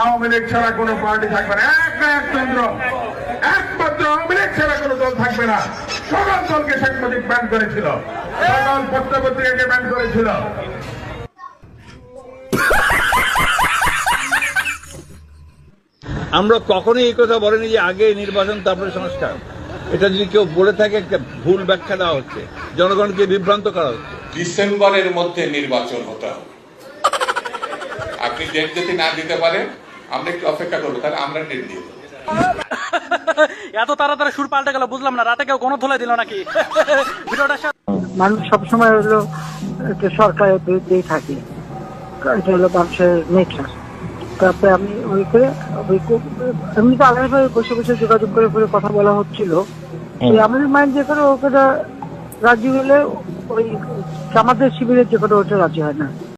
আওয়ামী লীগ ছাড়া কোনো পার্টি থাকবে না। এক না একচন্দ্র একমাত্র আওয়ামী লীগ ছাড়া কোনো দল থাকবে না। সকল দলকে শেখ মুজিব ব্যান করেছিল। সকল পত্র পত্রিকাকে ব্যান করেছিল। আমরা কখনোই এই কথা বলিনি যে আগে নির্বাচন তারপরে সংস্কার। এটা যদি কেউ বলে থাকে একটা ভুল ব্যাখ্যা দেওয়া হচ্ছে। জনগণকে বিভ্রান্ত করা হচ্ছে। ডিসেম্বরের মধ্যে নির্বাচন হতে হবে। আপনি ডেট যদি না দিতে পারেন আমরা একটু অপেক্ষা করব তাহলে আমরা ডেট দিয়ে দেবো। এত তাড়াতাড়ি সুর পাল্টে গেল বুঝলাম না রাতে কেউ কোনো ধুলে দিল নাকি? ভিডিওটা মানুষ সবসময় হলো সরকারের বিরুদ্ধেই থাকে। এটা হলো মানুষের নেচার তারপরে আমি ওই করে ওই এমনি তো আলাদাভাবে বসে বসে যোগাযোগ করে করে কথা বলা হচ্ছিল। আমাদের মাইন্ড যে করে ওকে রাজি হলে ওই আমাদের শিবিরের যে কোনো ওটা রাজি হয় না।